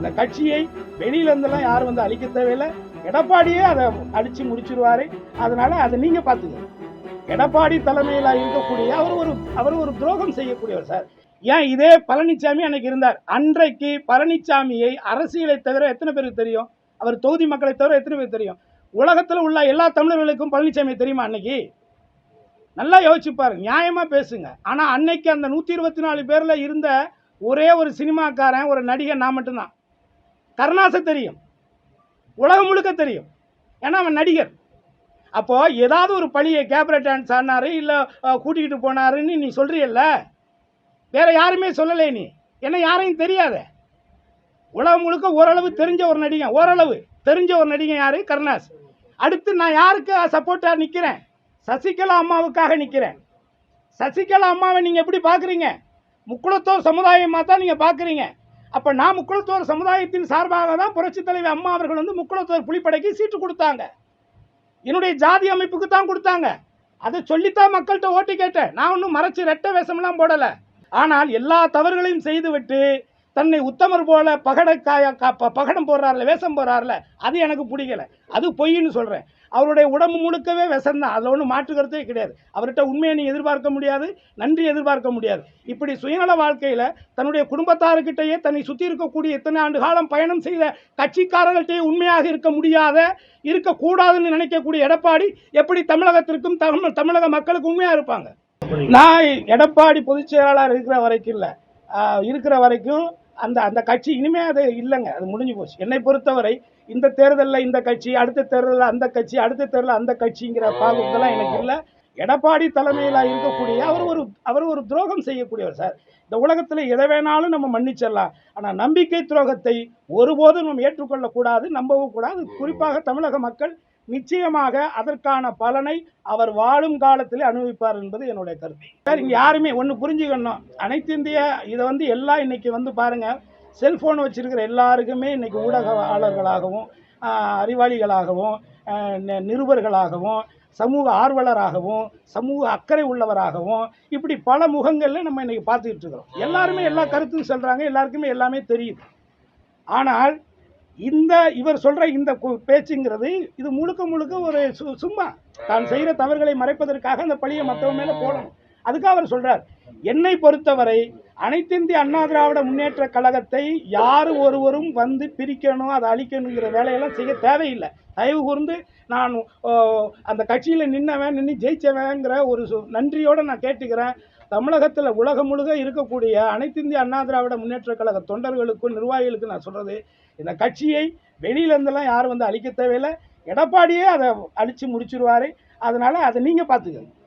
இந்த கட்சியை வெளியில இருந்தெல்லாம் யாரும் வந்து அழிக்க தேவையில்லை. எடப்பாடியே அதை அடிச்சு முடிச்சிருவாரு. அதனால அதை நீங்க பாத்துங்க எடப்பாடி தலைமையில இருக்கக்கூடிய அவர் ஒரு அவர் ஒரு துரோகம் செய்யக்கூடியவர் சார். ஏன் இதே பழனிசாமி அன்னைக்கு இருந்தார்? அன்றைக்கு பழனிசாமியை அரசியலை தவிர எத்தனை பேருக்கு தெரியும்? அவர் தொகுதி மக்களை தவிர எத்தனை பேருக்கு தெரியும்? உலகத்தில் உள்ள எல்லா தமிழர்களுக்கும் பழனிசாமி தெரியுமா அன்னைக்கு? நல்லா யோசிச்சு பாருங்க நியாயமாக பேசுங்க. ஆனால் அன்னைக்கு அந்த நூற்றி இருபத்தி நாலு பேரில் இருந்த ஒரே ஒரு சினிமாக்காரன் ஒரு நடிகர் நான் மட்டும்தான். கருணாசை தெரியும். உலகம் முழுக்க தெரியும். ஏன்னா அவன் நடிகர். அப்போது ஏதாவது ஒரு பழியை கேப்ரட் டான்ஸ் ஆனார் இல்லை கூட்டிக்கிட்டு போனாருன்னு நீ சொல்கிறியல்ல வேற யாருமே சொல்லலை நீ. என்ன யாரையும் தெரியாத. உலகம் முழுக்க ஓரளவு தெரிஞ்ச ஒரு நடிகன். ஓரளவு தெரிஞ்ச ஒரு நடிகன் யார்? கருணாஸ் அடுத்து நான் யாருக்கு சப்போர்ட்டாக நிற்கிறேன் சசிகலா அம்மாவுக்காக நிற்கிறேன் சசிகலா அம்மாவை நீங்கள் எப்படி பார்க்குறீங்க முக்குளத்தோர் சமுதாயமாக தான் நீங்கள் பார்க்குறீங்க அப்ப நான் முக்குளத்தோர் சமுதாயத்தின் சார்பாக தான் புரட்சி தலைவி அம்மா அவர்கள் வந்து முக்குளத்தோர் புலிப்படைக்கு சீட்டு கொடுத்தாங்க. என்னுடைய ஜாதி அமைப்புக்கு தான் கொடுத்தாங்க. அதை சொல்லித்தான் மக்கள்கிட்ட ஓட்டு கேட்டேன். நான் ஒன்றும் மறைச்சு ரெட்ட வேஷம்லாம் போடல. ஆனால் எல்லா தவறுகளையும் செய்துவிட்டு தன்னை உத்தமர் போல பகடக்காய ப- பகடம் போடுறாருல வேஷம் போடுறாருல அது எனக்கு பிடிக்கல. அது பொய்ன்னு சொல்றேன். அவருடைய உடம்பு முழுக்கவே விஷம் தான். அதில் ஒன்றும் மாற்றுக்கிறதே கிடையாது. அவர்கிட்ட உண்மையை நீ எதிர்பார்க்க முடியாது நன்றி எதிர்பார்க்க முடியாது. இப்படி சுயநல வாழ்க்கையில் தன்னுடைய குடும்பத்தாருக்கிட்டேயே தன்னை சுற்றி இருக்கக்கூடிய இத்தனை ஆண்டு காலம் பயணம் செய்த கட்சிக்காரர்கள்ட்டே உண்மையாக இருக்க முடியாத இருக்கக்கூடாதுன்னு நினைக்கக்கூடிய எடப்பாடி எப்படி தமிழகத்திற்கும் தமிழ் தமிழக மக்களுக்கு உண்மையாக இருப்பாங்க? நான் எடப்பாடி பொதுச் செயலாளர் இருக்கிற வரைக்கும் இல்லை. இருக்கிற வரைக்கும் அந்த அந்த கட்சி இனிமே அது இல்லைங்க. அது முடிஞ்சு போச்சு. என்னை பொறுத்தவரை இந்த தேர்தலில் இந்த கட்சி அடுத்த தேர்தலில் அந்த கட்சி அடுத்த தேர்தலில் அந்த கட்சிங்கிற பாகுபதெல்லாம் எனக்கு இல்லை. எடப்பாடி தலைமையில் இருக்கக்கூடிய அவர் ஒரு அவர் ஒரு துரோகம் செய்யக்கூடியவர் சார். இந்த உலகத்தில் எதை வேணாலும் நம்ம மன்னிச்சிடலாம். ஆனால் நம்பிக்கை துரோகத்தை ஒருபோதும் நம்ம ஏற்றுக்கொள்ளக்கூடாது நம்பவும் கூடாது. குறிப்பாக தமிழக மக்கள் நிச்சயமாக அதற்கான பலனை அவர் வாழும் காலத்திலே அனுபவிப்பார் என்பது என்னுடைய கருத்து. சார் இங்கே யாருமே ஒன்று புரிஞ்சுக்கணும். அனைத்து இந்திய இதை வந்து எல்லாம் இன்னைக்கு வந்து பாருங்க செல்போன் வச்சிருக்கிற எல்லாருக்குமே இன்னைக்கு ஊடகவாளர்களாகவும் அறிவாளிகளாகவும் நிருபர்களாகவும் சமூக ஆர்வலராகவும் சமூக அக்கறை உள்ளவராகவும் இப்படி பல முகங்களில் நம்ம இன்னைக்கு பார்த்துக்கிட்டு இருக்கிறோம். எல்லாருமே எல்லா கருத்தும் சொல்கிறாங்க எல்லாருக்குமே எல்லாமே தெரியுது. ஆனால் இந்த இவர் சொல்கிற இந்த கு- பேச்சுங்கிறது இது முழுக்க முழுக்க ஒரு சு- சும்மா தான் செய்கிற தவறுகளை மறைப்பதற்காக அந்த பழியை மற்றவங்க மேலே போடணும். அதுக்காக அவர் சொல்கிறார் என்னை பொறுத்தவரை அனைத்திந்திய அண்ணா திராவிட முன்னேற்ற கழகத்தை யார் ஒருவரும் வந்து பிரிக்கணும் அதை அழிக்கணுங்கிற வேலையெல்லாம் செய்ய தேவையில்லை. தயவு கூர்ந்து நான் அந்த கட்சியில் நின்னவன் நின்று ஜெயிச்சவங்கிற ஒரு சு- நான் கேட்டுக்கிறேன். தமிழகத்தில் உலகம் முழுக்க இருக்கக்கூடிய அனைத்திந்திய அண்ணா திராவிட முன்னேற்ற கழக தொண்டர்களுக்கும் நிர்வாகிகளுக்கும் நான் சொல்கிறது இந்த கட்சியை வெளியிலேருந்தெல்லாம் யாரும் வந்து அழிக்க தேவையில்லை. எடப்பாடியே அதை அழித்து முடிச்சிருவார். அதனால் அதை நீங்கள் பார்த்துக்கோங்க.